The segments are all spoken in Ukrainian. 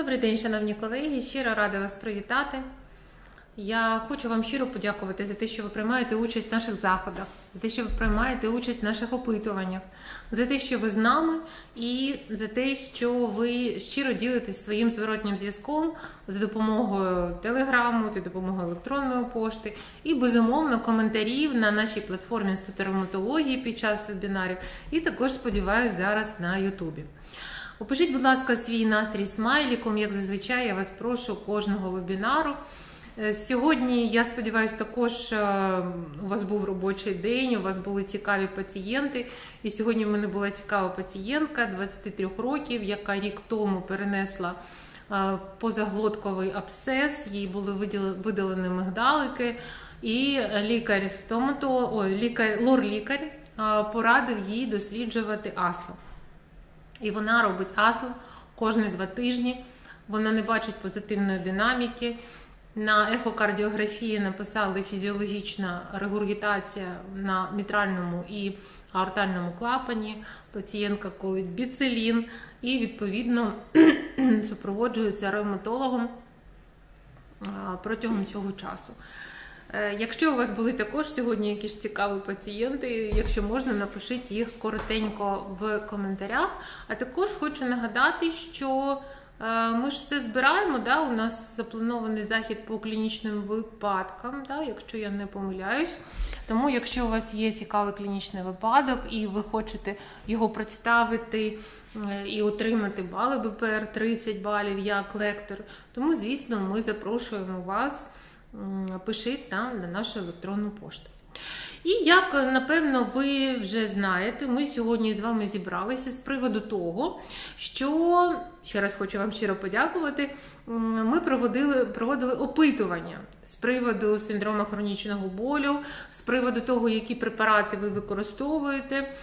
Добрий день, шановні колеги. Щиро рада вас привітати. Я хочу вам щиро подякувати за те, що ви приймаєте участь в наших заходах, за те, що ви приймаєте участь в наших опитуваннях, за те, що ви з нами, і за те, що ви щиро ділитесь своїм зворотнім зв'язком за допомогою телеграму, за допомогою електронної пошти і безумовно коментарів на нашій платформі Інституту ревматології під час вебінарів. І також сподіваюся зараз на Ютубі. Опишіть, будь ласка, свій настрій смайліком, як зазвичай я вас прошу кожного вебінару. Е, Сьогодні, я сподіваюся, також е, у вас був робочий день, у вас були цікаві пацієнти. І сьогодні в мене була цікава пацієнтка 23 років, яка рік тому перенесла е, позаглотковий абсцес, їй були видалені мигдалики, і лікар стомато, лікар, лор-лікар порадив їй досліджувати асло. І вона робить асло кожні два тижні. Вона не бачить позитивної динаміки. На ехокардіографії написали фізіологічна регургітація на мітральному і аортальному клапані. Пацієнтка колить біцилін і відповідно супроводжується ревматологом протягом цього часу. Е, Якщо у вас були також сьогодні якісь цікаві пацієнти, якщо можна, напишіть їх коротенько в коментарях. А також хочу нагадати, що е, ми ж все збираємо. Да? У нас запланований захід по клінічним випадкам, да? якщо я не помиляюсь. Тому, якщо у вас є цікавий клінічний випадок і ви хочете його представити е, і отримати бали БПР 30 балів як лектор, тому, звісно, ми запрошуємо вас пишіть нам на нашу електронну пошту. І як напевно ви вже знаєте, ми сьогодні з вами зібралися з приводу того, що ще раз хочу вам щиро подякувати. Ми проводили, проводили опитування з приводу синдрому хронічного болю, з приводу того, які препарати ви використовуєте,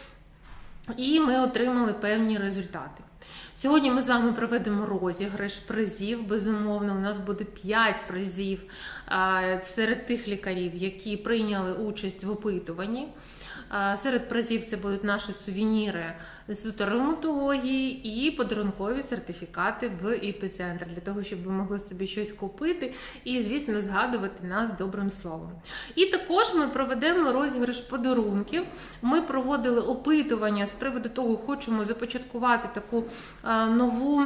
і ми отримали певні результати. Сьогодні ми з вами проведемо розіграш призів. Безумовно, у нас буде 5 призів серед тих лікарів, які прийняли участь в опитуванні. Серед призів це будуть наші сувеніри Інституту ревматології і подарункові сертифікати в ІП-центр для того, щоб ви могли собі щось купити і, звісно, згадувати нас добрим словом. І також ми проведемо розіграш подарунків. Ми проводили опитування з приводу того, хочемо започаткувати таку нову.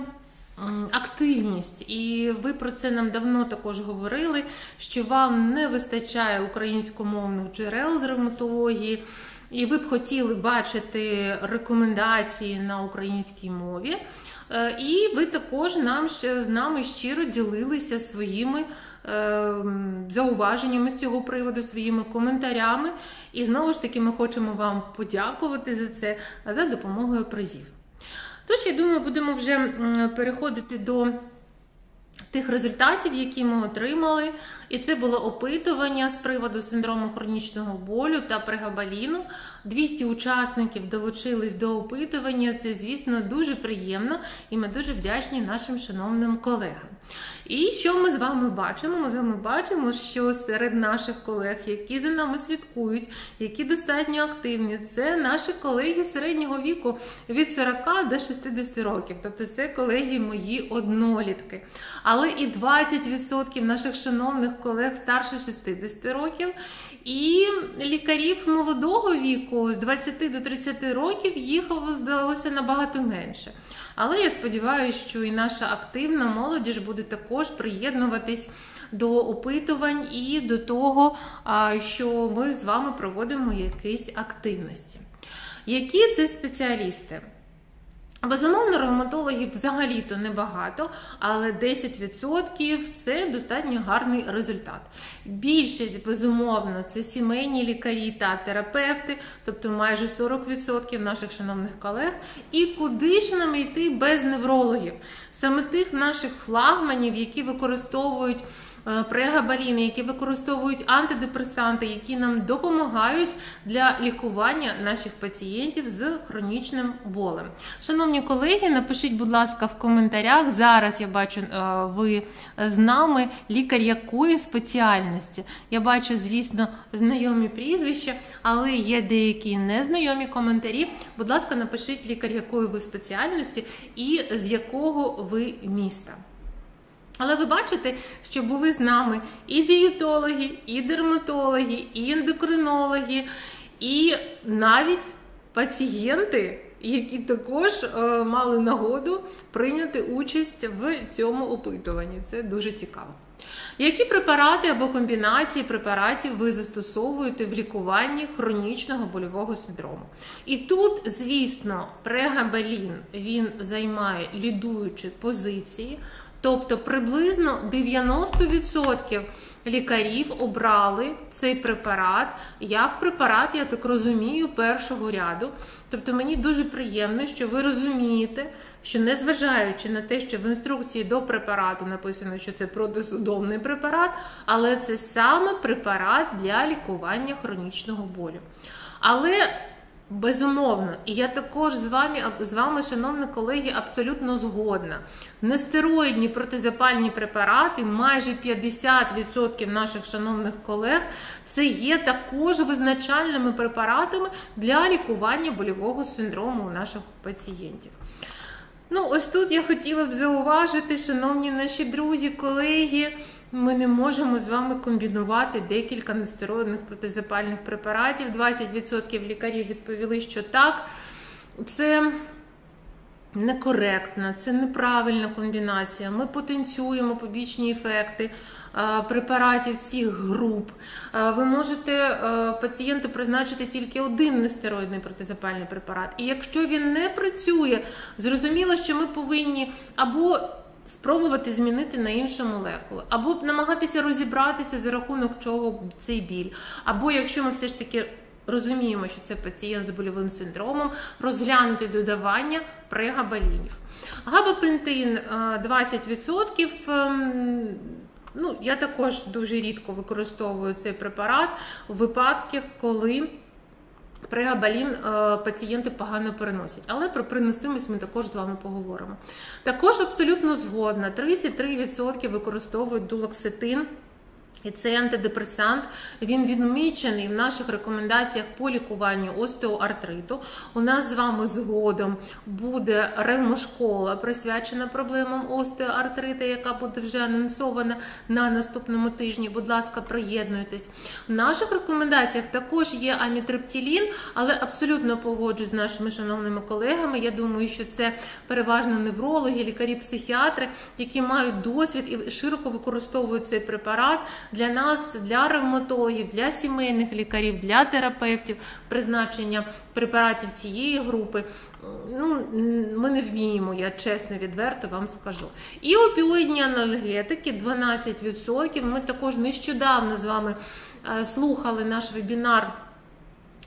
Активність, і ви про це нам давно також говорили, що вам не вистачає українськомовних джерел з ревматології, і ви б хотіли бачити рекомендації на українській мові. Е, І ви також нам ще з нами щиро ділилися своїми е, зауваженнями з цього приводу, своїми коментарями. І знову ж таки, ми хочемо вам подякувати за це за допомогою призів. Тож, я думаю, будемо вже переходити до тих результатів, які ми отримали. І це було опитування з приводу синдрому хронічного болю та прегабаліну. 200 учасників долучились до опитування. Це, звісно, дуже приємно, і ми дуже вдячні нашим шановним колегам. І що ми з вами бачимо? Ми з вами бачимо, що серед наших колег, які за нами слідкують, які достатньо активні, це наші колеги середнього віку від 40 до 60 років. Тобто це колеги мої однолітки. Але і 20% наших шановних колег старше 60 років. І лікарів молодого віку з 20 до 30 років їх здалося набагато менше. Але я сподіваюся, що і наша активна молодіж буде також приєднуватись до опитувань і до того, що ми з вами проводимо якісь активності. Які це спеціалісти? Безумовно, ревматологів взагалі-то небагато, але 10% це достатньо гарний результат. Більшість, безумовно, це сімейні лікарі та терапевти, тобто майже 40% наших шановних колег. І куди ж нам йти без неврологів? Саме тих наших флагманів, які використовують прегабаліни, які використовують антидепресанти, які нам допомагають для лікування наших пацієнтів з хронічним болем. Шановні колеги, напишіть, будь ласка, в коментарях. Зараз я бачу, е, ви з нами лікар якої спеціальності. Я бачу, звісно, знайомі прізвища, але є деякі незнайомі коментарі. Будь ласка, напишіть лікар якої ви спеціальності і з якого ви міста. Але ви бачите, що були з нами і дієтологи, і дерматологи, і ендокринологи, і навіть пацієнти, які також е, мали нагоду прийняти участь в цьому опитуванні. Це дуже цікаво. Які препарати або комбінації препаратів ви застосовуєте в лікуванні хронічного больового синдрому? І тут, звісно, прегабалін він займає лідуючі позиції. Тобто приблизно 90% лікарів обрали цей препарат як препарат, я так розумію, першого ряду. Тобто мені дуже приємно, що ви розумієте, що незважаючи на те, що в інструкції до препарату написано, що це протисудомний препарат, але це саме препарат для лікування хронічного болю. Але Безумовно, і я також з вами, з вами, шановні колеги, абсолютно згодна. Нестероїдні протизапальні препарати, майже 50% наших шановних колег, це є також визначальними препаратами для лікування больового синдрому у наших пацієнтів. Ну, ось тут я хотіла б зауважити, шановні наші друзі, колеги. Ми не можемо з вами комбінувати декілька нестероїдних протизапальних препаратів. 20% лікарів відповіли, що так. Це некоректна, це неправильна комбінація. Ми потенціюємо побічні ефекти препаратів цих груп. Ви можете пацієнту призначити тільки один нестероїдний протизапальний препарат. І якщо він не працює, зрозуміло, що ми повинні або спробувати змінити на іншу молекулу, або намагатися розібратися за рахунок чого цей біль. Або якщо ми все ж таки розуміємо, що це пацієнт з больовим синдромом, розглянути додавання прегабалінів. Габапентин 20%. Ем, ну, Я також дуже рідко використовую цей препарат у випадках, коли Прегабалін е, пацієнти погано переносять, але про приносимість ми також з вами поговоримо. Також абсолютно згодна: 33% використовують дулоксетин. І цей антидепресант він відмічений в наших рекомендаціях по лікуванню остеоартриту. У нас з вами згодом буде ревмошкола, присвячена проблемам остеоартрита, яка буде вже анонсована на наступному тижні. Будь ласка, приєднуйтесь. В наших рекомендаціях також є амітриптилін, але абсолютно погоджуюсь з нашими шановними колегами. Я думаю, що це переважно неврологи, лікарі-психіатри, які мають досвід і широко використовують цей препарат для нас, для ревматологів, для сімейних лікарів, для терапевтів призначення препаратів цієї групи. Ну, Ми не вміємо, я чесно відверто вам скажу. І опіоїдні анальгетики 12%. Ми також нещодавно з вами е, слухали наш вебінар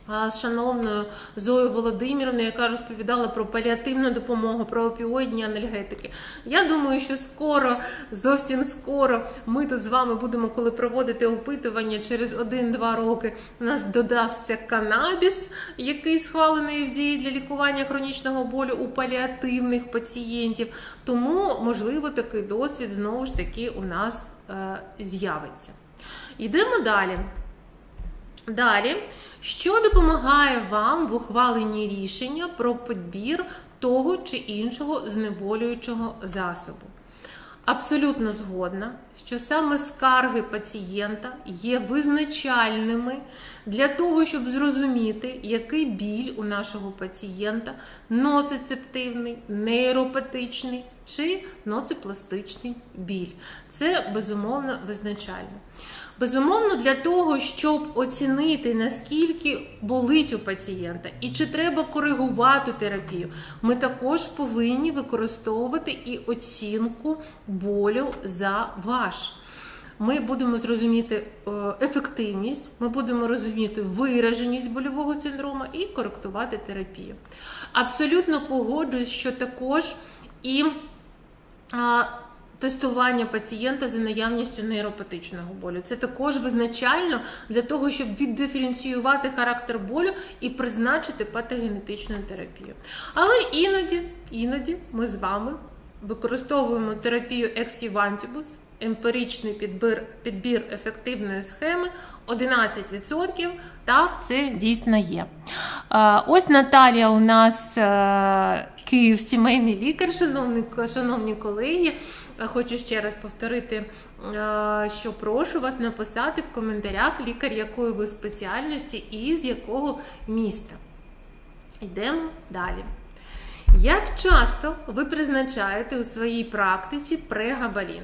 з шановною Зоєю Володимирівною, яка розповідала про паліативну допомогу, про опіоїдні анальгетики. Я думаю, що скоро, зовсім скоро, ми тут з вами будемо, коли проводити опитування через 1-2 роки, у нас додасться канабіс, який схвалений в дії для лікування хронічного болю у паліативних пацієнтів. Тому, можливо, такий досвід знову ж таки у нас е, з'явиться. Йдемо далі. Далі, що допомагає вам в ухваленні рішення про підбір того чи іншого знеболюючого засобу? Абсолютно згодна, що саме скарги пацієнта є визначальними для того, щоб зрозуміти, який біль у нашого пацієнта ноцицептивний, нейропатичний чи ноципластичний біль. Це безумовно визначально. Безумовно, для того, щоб оцінити, наскільки болить у пацієнта і чи треба коригувати терапію, ми також повинні використовувати і оцінку болю за ваш. Ми будемо зрозуміти е, ефективність, ми будемо розуміти вираженість больового синдрому і коректувати терапію. Абсолютно погоджуюсь, що також і тестування пацієнта за наявністю нейропатичного болю. Це також визначально для того, щоб віддиференціювати характер болю і призначити патогенетичну терапію. Але іноді, іноді ми з вами використовуємо терапію ексівантібус, емпіричний підбір, підбір ефективної схеми 11%. Так, це дійсно є. Ось Наталія у нас е, Київ, сімейний лікар, шановні, шановні колеги. хочу ще раз повторити, е, що прошу вас написати в коментарях лікар якої ви спеціальності і з якого міста. Йдемо далі. Як часто ви призначаєте у своїй практиці прегабалін?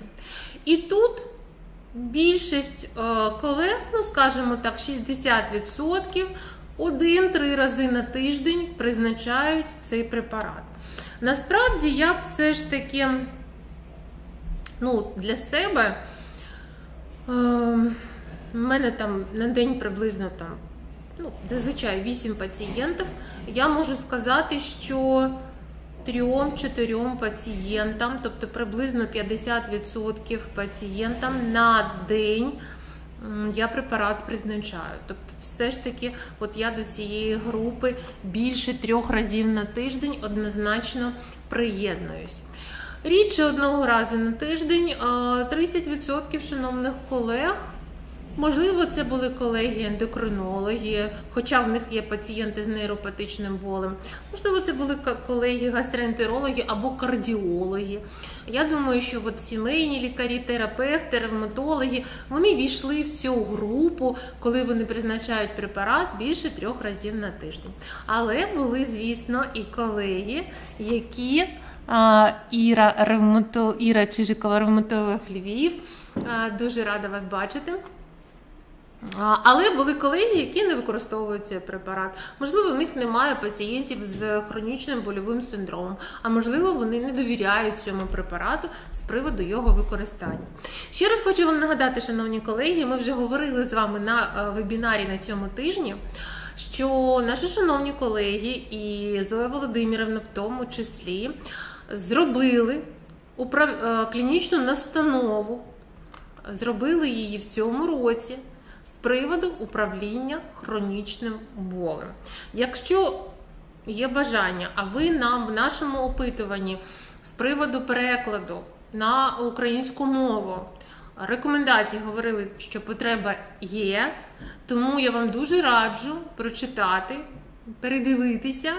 І тут більшість е, колег, ну скажімо так, 60%, один-три рази на тиждень призначають цей препарат. Насправді я б все ж таки ну, для себе. Е, в мене там на день приблизно там, ну, зазвичай 8 пацієнтів. Я можу сказати, що трьом-чотирьом пацієнтам, тобто приблизно 50% пацієнтам на день я препарат призначаю. Тобто, все ж таки, от я до цієї групи більше трьох разів на тиждень однозначно приєднуюсь. Рідше одного разу на тиждень а 30% шановних колег. Можливо, це були колеги ендокринологи, хоча в них є пацієнти з нейропатичним болем. Можливо, це були ка- колеги гастроентерологи або кардіологи. Я думаю, що от сімейні лікарі, терапевти, ревматологи вони війшли в цю групу, коли вони призначають препарат більше трьох разів на тиждень. Але були, звісно, і колеги, які Іра ревмато, Іра Чижикова, ревматолог Львів. Дуже рада вас бачити. Але були колеги, які не використовують цей препарат. Можливо, в них немає пацієнтів з хронічним больовим синдромом, а можливо, вони не довіряють цьому препарату з приводу його використання. Ще раз хочу вам нагадати, шановні колеги, ми вже говорили з вами на е, вебінарі на цьому тижні. Що наші шановні колеги і Зоя Володимирівна в тому числі зробили е, клінічну настанову зробили її в цьому році з приводу управління хронічним болем. Якщо є бажання, а ви нам в нашому опитуванні з приводу перекладу на українську мову рекомендації говорили, що потреба є, тому я вам дуже раджу прочитати, передивитися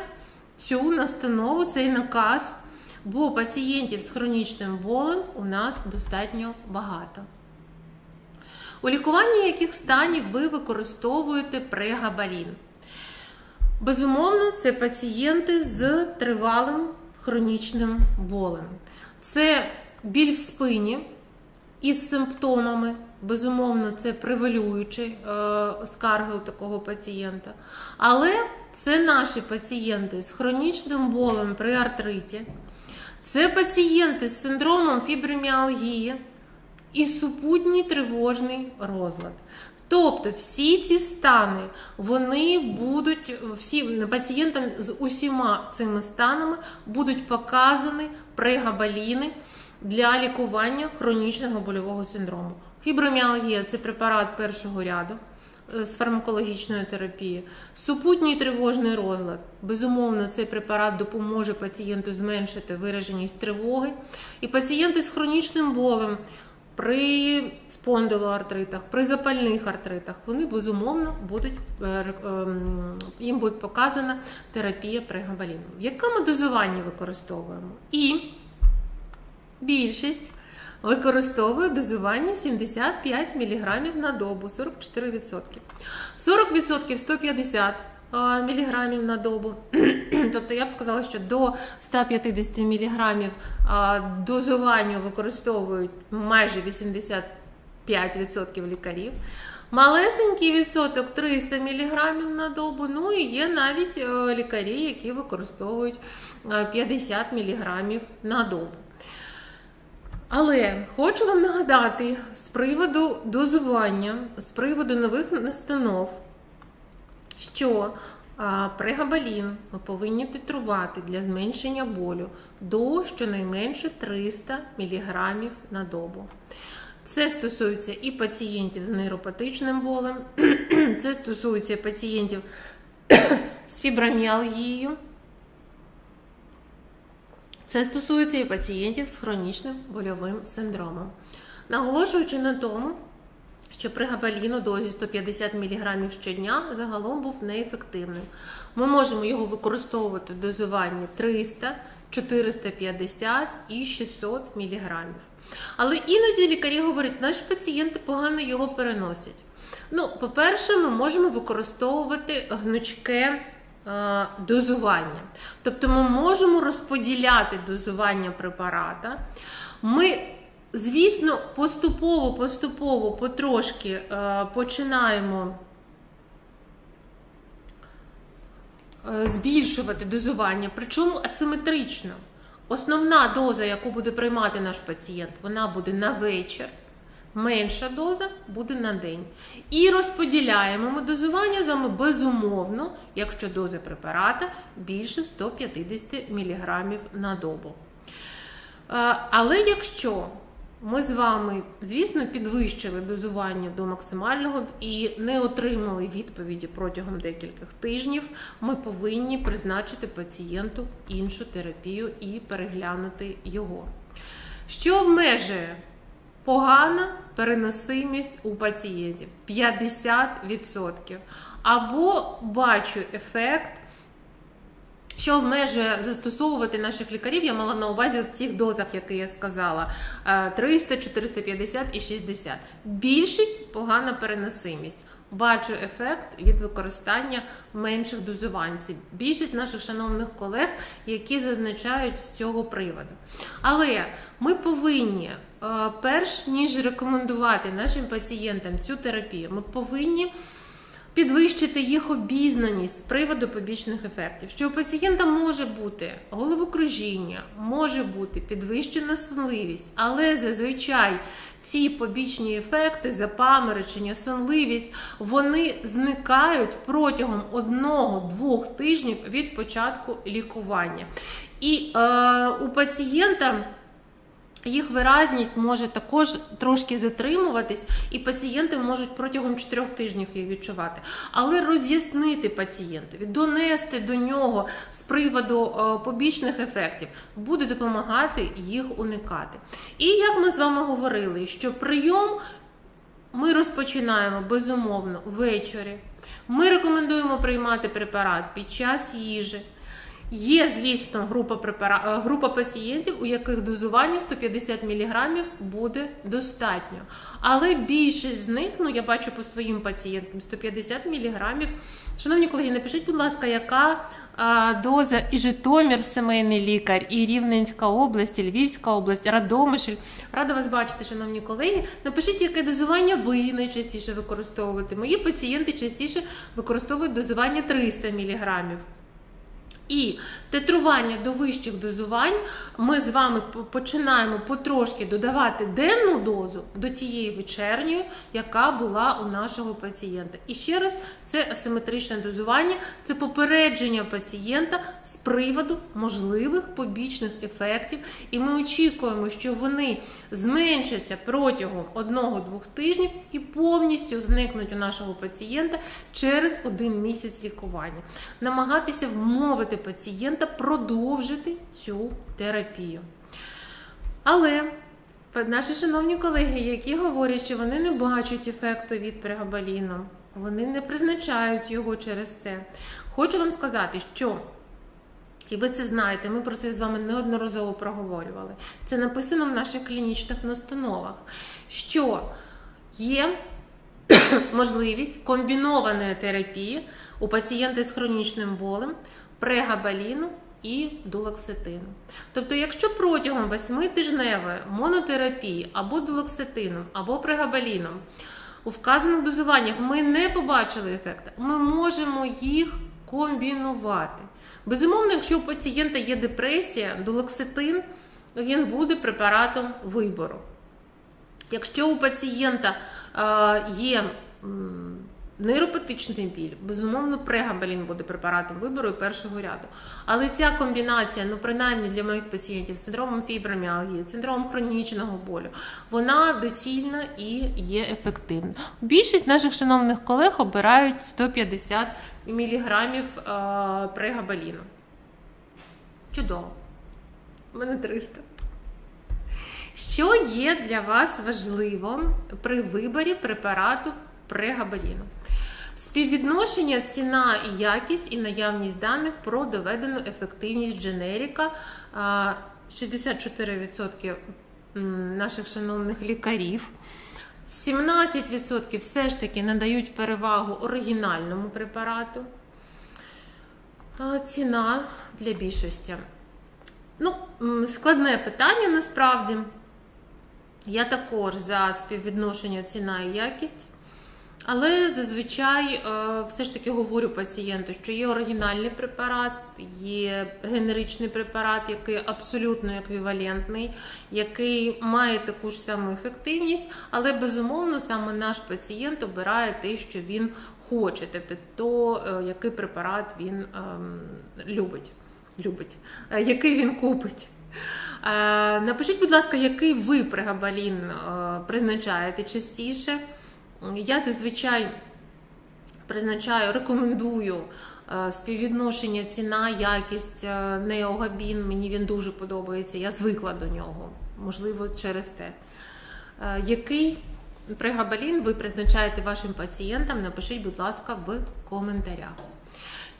цю настанову, цей наказ, бо пацієнтів з хронічним болем у нас достатньо багато. У лікуванні яких станів ви використовуєте прегабалін? Безумовно, це пацієнти з тривалим хронічним болем. Це біль в спині із симптомами. Безумовно, це превалюючі е, скарги у такого пацієнта. Але це наші пацієнти з хронічним болем при артриті. Це пацієнти з синдромом фіброміалгії і супутній тривожний розлад. Тобто всі ці стани вони будуть всі пацієнтам з усіма цими станами будуть показані прегабаліни для лікування хронічного больового синдрому. Фіброміалгія це препарат першого ряду е, з фармакологічної терапії. Супутній тривожний розлад. Безумовно, цей препарат допоможе пацієнту зменшити вираженість тривоги. І пацієнти з хронічним болем при спондилоартритах, при запальних артритах, вони безумовно будуть е, ем, їм буде показана терапія прегабаліном. В якому дозуванні використовуємо? І більшість використовує дозування 75 мг на добу, 44%. 40% 150 мг на добу. Тобто я б сказала, що до 150 мг дозування використовують майже 85% лікарів. Малесенький відсоток 300 мг на добу. Ну і є навіть е, лікарі, які використовують е, 50 мг на добу. Але хочу вам нагадати з приводу дозування, з приводу нових настанов, що а, прегабалін ми повинні титрувати для зменшення болю до щонайменше 300 мг на добу. Це стосується і пацієнтів з нейропатичним болем, це стосується пацієнтів з фіброміалгією. Це стосується і пацієнтів з хронічним больовим синдромом. Наголошуючи на тому, що пригабалін у дозі 150 мг щодня загалом був неефективним. Ми можемо його використовувати в дозуванні 300, 450 і 600 мг. Але іноді лікарі говорять, наші пацієнти погано його переносять. Ну, по-перше, ми можемо використовувати гнучке е, дозування. Тобто ми можемо розподіляти дозування препарата. Ми, звісно, поступово, поступово, потрошки е, починаємо. е, Збільшувати дозування, причому асиметрично. Основна доза, яку буде приймати наш пацієнт, вона буде на вечір. Менша доза буде на день. І розподіляємо ми дозування з вами безумовно, якщо доза препарата більше 150 мг на добу. Е, Але якщо ми з вами, звісно, підвищили дозування до максимального і не отримали відповіді протягом декількох тижнів, ми повинні призначити пацієнту іншу терапію і переглянути його. Що обмежує погана переносимість у пацієнтів 50%. Або бачу ефект що обмежує застосовувати наших лікарів, я мала на увазі в цих дозах, які я сказала: е, 300, 450 і 60. Більшість погана переносимість. Бачу ефект від використання менших дозувань. Це більшість наших шановних колег, які зазначають з цього приводу. Але ми повинні, е, перш ніж рекомендувати нашим пацієнтам цю терапію, ми повинні підвищити їх обізнаність з приводу побічних ефектів. Що у пацієнта може бути головокружіння, може бути підвищена сонливість, але зазвичай ці побічні ефекти, запаморочення, сонливість, вони зникають протягом одного-двох тижнів від початку лікування. І е, у пацієнта. Їх виразність може також трошки затримуватись, і пацієнти можуть протягом 4 тижнів її відчувати. Але роз'яснити пацієнтові, донести до нього з приводу е, побічних ефектів буде допомагати їх уникати. І як ми з вами говорили, що прийом ми розпочинаємо безумовно ввечері. Ми рекомендуємо приймати препарат під час їжі. Є, звісно, група препара... е, група пацієнтів, у яких дозування 150 мг буде достатньо. Але більшість з них, ну я бачу по своїм пацієнтам, 150 мг. Шановні колеги, напишіть, будь ласка, яка а, доза і Житомир, сімейний лікар, і Рівненська область, і Львівська область, Радомишль. Рада вас бачити, шановні колеги. Напишіть, яке дозування ви найчастіше використовуєте. Мої пацієнти частіше використовують дозування 300 мг. І тетрування до вищих дозувань ми з вами починаємо потрошки додавати денну дозу до тієї вечірньої, яка була у нашого пацієнта. І ще раз, це асиметричне дозування, це попередження пацієнта з приводу можливих побічних ефектів. І ми очікуємо, що вони зменшаться протягом одного-двох тижнів і повністю зникнуть у нашого пацієнта через один місяць лікування. Намагатися вмовити пацієнта продовжити цю терапію. Але наші шановні колеги, які говорять, що вони не бачать ефекту від прегабаліну, вони не призначають його через це. Хочу вам сказати, що і ви це знаєте, ми про це з вами неодноразово проговорювали. Це написано в наших клінічних настановах, що є можливість комбінованої терапії у пацієнта з хронічним болем, прегабаліну і дулоксетину. Тобто, якщо протягом 8-тижневої монотерапії або дулоксетином, або прегабаліном у вказаних дозуваннях ми не побачили ефекту, ми можемо їх комбінувати. Безумовно, якщо у пацієнта є депресія, дулоксетин він буде препаратом вибору. Якщо у пацієнта е, є нейропатичний біль, безумовно, прегабалін буде препаратом вибору і першого ряду. Але ця комбінація, ну принаймні для моїх пацієнтів з синдромом фіброміалгії, синдромом хронічного болю, вона доцільна і є ефективна. Більшість наших шановних колег обирають 150 мг е, прегабаліну. Чудово. У мене 300. Що є для вас важливо при виборі препарату прегабаліну? Співвідношення ціна і якість і наявність даних про доведену ефективність дженеріка. 64% наших шановних лікарів. 17% все ж таки надають перевагу оригінальному препарату. Ціна для більшості. Ну, складне питання насправді. Я також за співвідношення ціна і якість. Але зазвичай е, все ж таки говорю пацієнту, що є оригінальний препарат, є генеричний препарат, який абсолютно еквівалентний, який має таку ж саму ефективність, але безумовно саме наш пацієнт обирає те, що він хоче, тобто то, е, який препарат він ем, любить, любить, е, який він купить. Напишіть, будь ласка, який ви прегабалін призначаєте частіше. Я зазвичай призначаю, рекомендую е, співвідношення ціна, якість е, неогабін. Мені він дуже подобається. Я звикла до нього, можливо, через те. Е, Який пригабалін ви призначаєте вашим пацієнтам? Напишіть, будь ласка, в коментарях.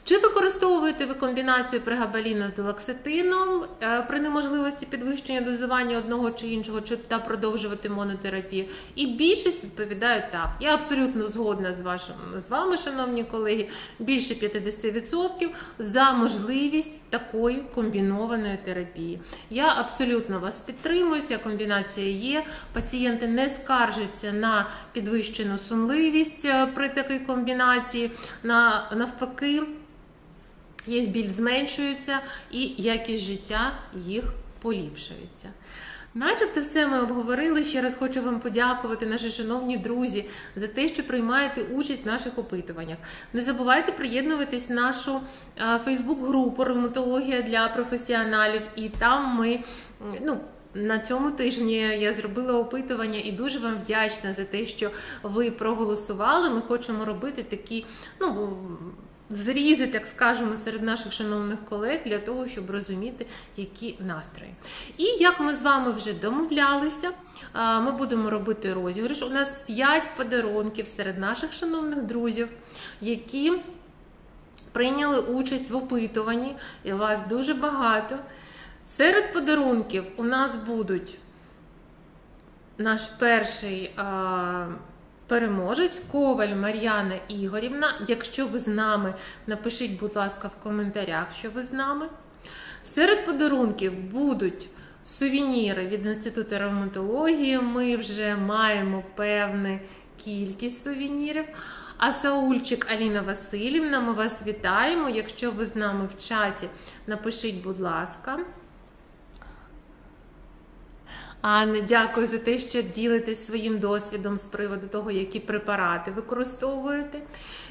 Чи використовуєте ви комбінацію прегабаліна з дилаксетином е, при неможливості підвищення дозування одного чи іншого, чи та продовжувати монотерапію? І більшість відповідає так. Я абсолютно згодна з вашим з вами, шановні колеги. Більше 50% за можливість такої комбінованої терапії. Я абсолютно вас підтримую. Ця комбінація є. Пацієнти не скаржаться на підвищену сонливість е, при такій комбінації. На навпаки їх біль зменшується і якість життя їх поліпшується. Начебто все ми обговорили. Ще раз хочу вам подякувати, наші шановні друзі, за те, що приймаєте участь в наших опитуваннях. Не забувайте приєднуватись в нашу Фейсбук-групу Ревматологія для професіоналів, і там ми ну. На цьому тижні я зробила опитування і дуже вам вдячна за те, що ви проголосували. Ми хочемо робити такі, ну зрізи, так скажемо, серед наших шановних колег для того, щоб розуміти, які настрої. І як ми з вами вже домовлялися, ми будемо робити розіграш. У нас 5 подарунків серед наших шановних друзів, які прийняли участь в опитуванні, і вас дуже багато. Серед подарунків у нас будуть наш перший переможець Коваль Мар'яна Ігорівна. Якщо ви з нами, напишіть, будь ласка, в коментарях, що ви з нами. Серед подарунків будуть сувеніри від Інституту ревматології. Ми вже маємо певну кількість сувенірів. А Саульчик Аліна Васильівна, ми вас вітаємо. Якщо ви з нами в чаті, напишіть, будь ласка. Анна, дякую за те, що ділитесь своїм досвідом з приводу того, які препарати використовуєте.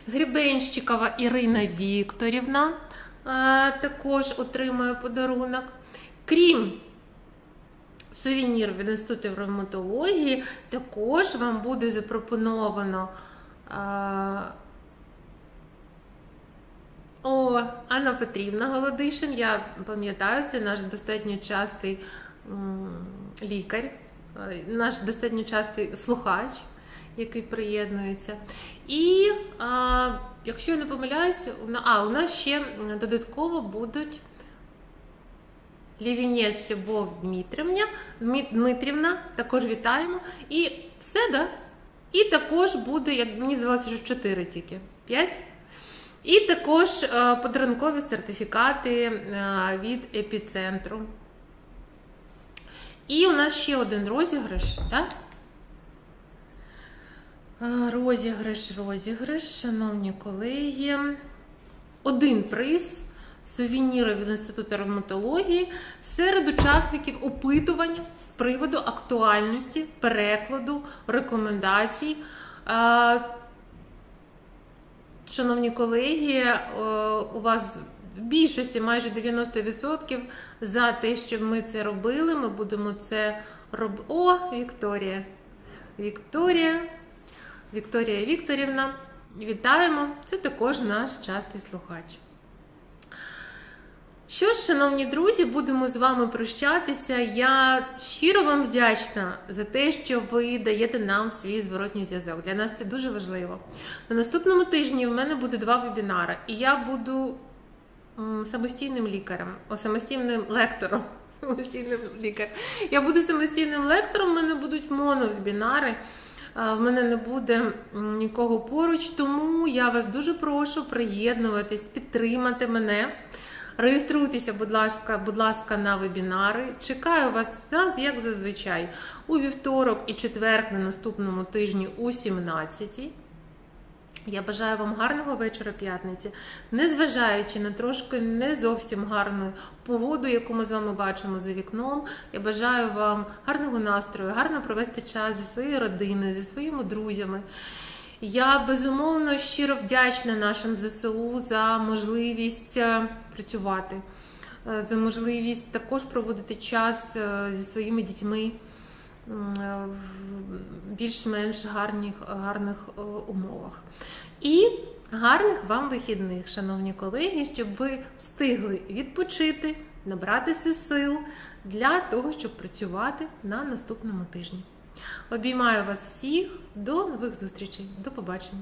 Грібенщикова Ірина Вікторівна е, також отримує подарунок. Крім сувенір від Інституту ревматології, також вам буде запропоновано. е, О, Анна Петрівна Голодишин, я пам'ятаю, це наш достатньо частий лікар, е, наш достатньо частий слухач, який приєднується. І а, якщо я не помиляюсь, а, у нас ще додатково будуть Лівінець Любов Дмитрівна, Дмитрівна, також вітаємо. І все, да? І також буде, як мені здавалося, що 4 тільки. 5? І також е, подарункові сертифікати е, від епіцентру. І у нас ще один розіграш, так? Розіграш, розіграш, шановні колеги. Один приз сувеніри від Інституту ревматології серед учасників опитування з приводу актуальності, перекладу, рекомендацій. Шановні колеги, е, у вас в більшості майже 90% за те, що ми це робили. Ми будемо це робити. О, Вікторія! Вікторія, Вікторія Що ж, шановні друзі, будемо з вами прощатися. Я щиро вам вдячна за те, що ви даєте нам свій зворотній зв'язок. Для нас це дуже важливо. На наступному тижні в мене буде два вебінари, і я буду самостійним лікарем, о, самостійним лектором. Самостійним лікарем. Я буду самостійним лектором, в мене будуть моновебінари. В мене не буде нікого поруч, тому я вас дуже прошу приєднуватись, підтримати мене. Реєструйтеся, будь ласка, будь ласка, на вебінари. Чекаю вас як зазвичай, у вівторок і четверг на наступному тижні у 17 я бажаю вам гарного вечора п'ятниці, незважаючи на трошки не зовсім гарну погоду, яку ми з вами бачимо за вікном. Я бажаю вам гарного настрою, гарно провести час зі своєю родиною, зі своїми друзями. Я безумовно щиро вдячна нашим ЗСУ за можливість е, працювати, е, за можливість також проводити час е, зі своїми дітьми більш-менш гарних, гарних е, умовах. І гарних вам вихідних, шановні колеги, щоб ви встигли відпочити, набратися сил для того, щоб працювати на наступному тижні. Обіймаю вас всіх, до нових зустрічей, до побачення.